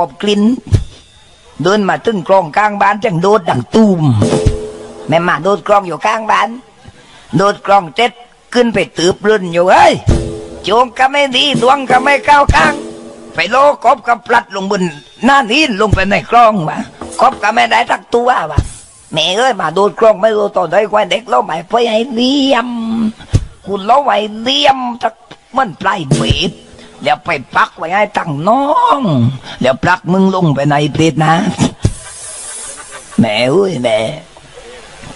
อบกลิ่นเดินมาตึ้งกรองกลางบ้านจังโดดดังตูมแม่มาโดดกรองอยู่กลางบ้าน โดดกรองเจ็ดขึ้นไปตืบรุ่นอยู่เอ้ยโจงก็ไม่ดีดวงก็ไม่ก้าวข้างไปโลกบกับปลัดลงบนหน้านี้ลงไปในกล้องมากบก็ไม่ได้ทักตัวว่ะแม่เอ้ยมาโดนกล้องไม่รู้ตัวใดกว่าเด็กเราไม่ไปให้เลี่ยมคุณเราไว้เลี่ยมทักมันปลายเบ็ด แล้วไปปักไว้ให้ตั้งน้อง แล้วปลักมึงลงไปในเพลดนะ แม่เอ้ยแม่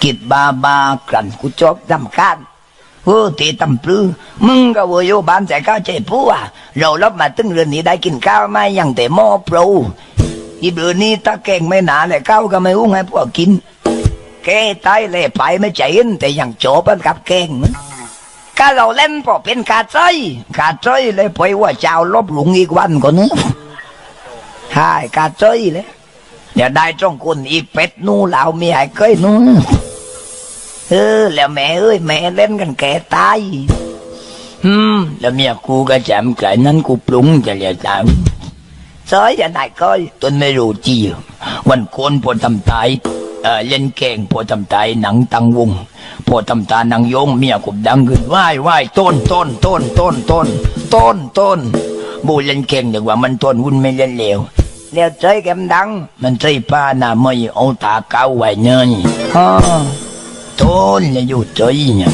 กิดบาบากลั่นกูจอบดำกันเออตีตำปลือมึงก็วโยบานแต่ข้าวใจผู้อะเรารับมาตึงเรือนนี้ได้กินข้าวไหมยังแต่หม้อโปรอีเบือนี้ตาแกงไม่หนาเลยข้าวก็ไม่อุ้งให้พวกกินแกตายเลยไปไม่ใจเย็นแต่ยังโจบันกับแกง ก็เราเล่นพอเป็นกาใจกาใจเลยไปว่าเจ้าลบหลุงอีกวันก่อนเนอะใช่กาใจเลยเดี๋ยวได้จ้องคนอีเป็ดนู่เหล่ามีไอ้เคยนู่นเออแล้วแม่เอ้ยแม่เล่นกันแก่ตายอืมแล้วเมียกูก็จำไก่นั้นกูปรุงจะเรียกจำซอยจะไหนก้อยตนไม่รู้จีวันโคนพอทำตายเออเล่นแกงพอทำตายหนังตังวง พอทำตานังโยงเมียกูดังขึ้นไหว้ไหว้ต้นต้นต้นต้นต้นต้นต้นบูเล่นแกงดีกว่ามันต้นวุ่นไม่เล่นเลวแล้วใจแกมดัง มันใจป้าหน้าไม่เอาตาเก้าไว้เนยอ๋อต้นเลยอยู่ใจเนี่ย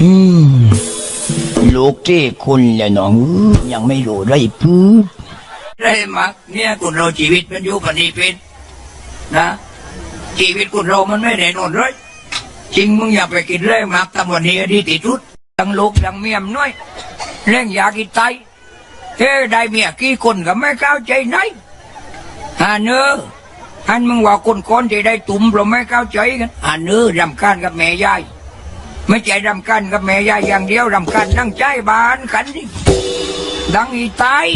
อืมลูกที่คุณเลยน้องยังไม่รู้ไรพื้นได้มักเนี่ยคนเราชีวิตมันอยู่กันนี้เป็นนะชีวิตคนเรามันไม่แน่นอนเลย จริงมึงอย่าไปกินเลยมักตำวันนี้ดีที่สุดทั้งลูกทั้งเมียมน้อยเร่งอยากกินไตเฮ้ได้เมียกี่คนก็ไม่เข้าใจไหนฮาเนออันมึงว่าคนคนที่ได้ตุ่มเราไม่เข้าใจกันฮาเนอรำคาญกับแม่ยายไม่ใจรำคาญกับแม่ยายอย่างเดียวรำคาญนั่งใจบ้านขันนี่ดังอีตาย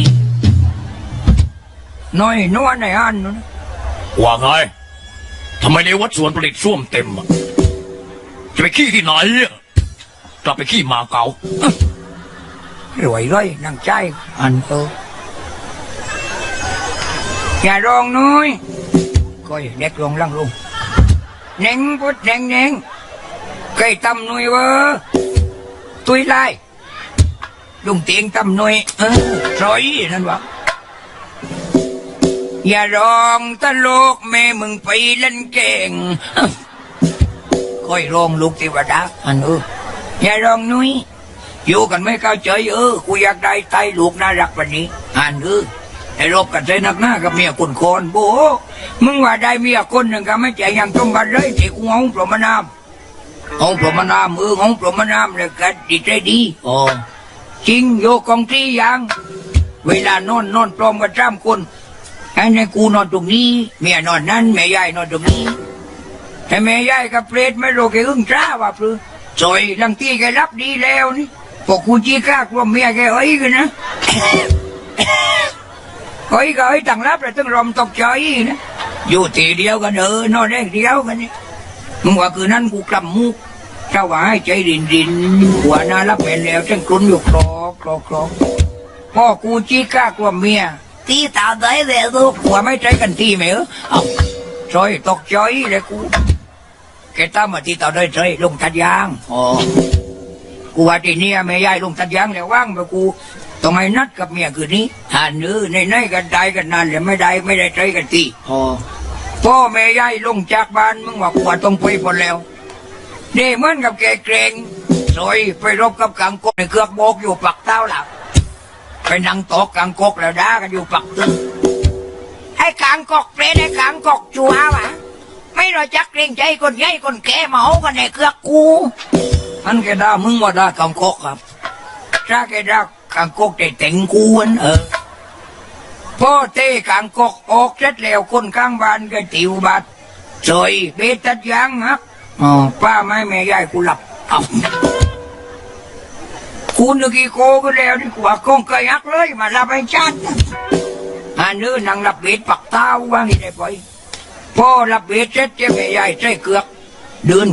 น้อยนวลในอันนู้นว่าไงทำไมในวัดสวนผลิตส้วมเต็มอะ จะไปขี้ที่ไหนอะกลับไปขี้หมาเก่ารวยเลยนั่งใจอันเอออย่าร้องนุ้ยก้อยเด็กลงลังลงเน่งพุดเน่งเน่งเคยตำน่วยเวอตุยไล่ลุงเตียงตำน่วยเออสอยนั่นวะอย่าร้องตลกแม่มึงไปเล่นเก่ง ค่อยร้องลูกเทวดาอันเอออย่าร้องนุ้ยอยู่กันไม่เข้าใจเออกูอยากได้ไตลูกน่ารักวันนี้อันเออไอ้รบกันใจนักหน้ากับเมียคนคนโบมึงว่าได้เมียคนหนึ่งก็ไม่ใจยังต้องกันเลยที่กูห้องปรมนามห้องปรมนามเออห้องปรมนามเลยกันดีใจดีอ๋อจริงโยกองที่ยัง เวลานอนนอนพร้อมกันสามคนไอ้ในกูนอนตรงนี้เมียนอนนั้นแม่ยายนอนตรงนี้ แต่แม่ยายกับเปรตไม่รู้แกอึ้งจ้าว่าปรือจอยลังที่แกรับดีแล้วนี่พวกกูจี้กล้ากลัวเมียแกเอ้ยกันนะเอ้ยก็เอ้ยต่างรับแต่ต้องรอมตกใจนะอยู่ทีเดียวกันเออนอนแรกเดียวกันนี่มึงว่าคืนนั้นกูกลับมุกเจ้าว่าให้ใจดินดินหัวหน้ารับเป็นแล้วจังกลุนอยู่คลอคลอคลอพ่อกูจี้กล้ากลัวเมียตีตาได้เลยลูกหัวไม่ใจกันทีไหมเออเอาจอยตกใจเลยกู แกตามมาที่ต่อได้ใจลงทัดยางอ๋อกูว่าที่เนี่ยแม่ยายลงทัดยางแล้วว่างไปกูต้องให้นัดกับเมียคืนนี้หันเออในในๆกันได้กันนานเลยไม่ได้ไม่ได้ใจกันทีอ๋อพ่อแม่ยายลงจากบ้านมึงว่ากูว่าต้องไปพอแล้วนี่เหมือนกับแกเกรงสอยไปรบกับกังกกในเครือกโบกอยู่ปักเต้าหลักไปนั่งโต๊ะกังกกแล้วด่ากันอยู่ปักตึ้งไอ้ขางกอกเปรตไอ้ขางกอกจัววะ ไม่รู้จักเกรงใจคนใหญ่คนแก่เมากันในเครือกูอันแกด่ามึงว่าด่าขางกอกครับถ้าแกด่าขางกอกใจเต็งกูอันเออพ่อเต้ขางกอกออกเสร็จแล้วคนข้างบ้านก็ติวบัตรสอยเบตัดยางครับอ๋อป้าไม่แม่ยายกูหลับเอ้ากูนึกอีโกก็แล้วดีกว่าคงเคยฮักเลยมาลับให้ชัดอันนี้นางรับเบ็ดปักเต้าว่างนี่ได้ไป พ่อรับเบ็ดเสร็จเจ้าแม่ยายใส่เกือกเดิน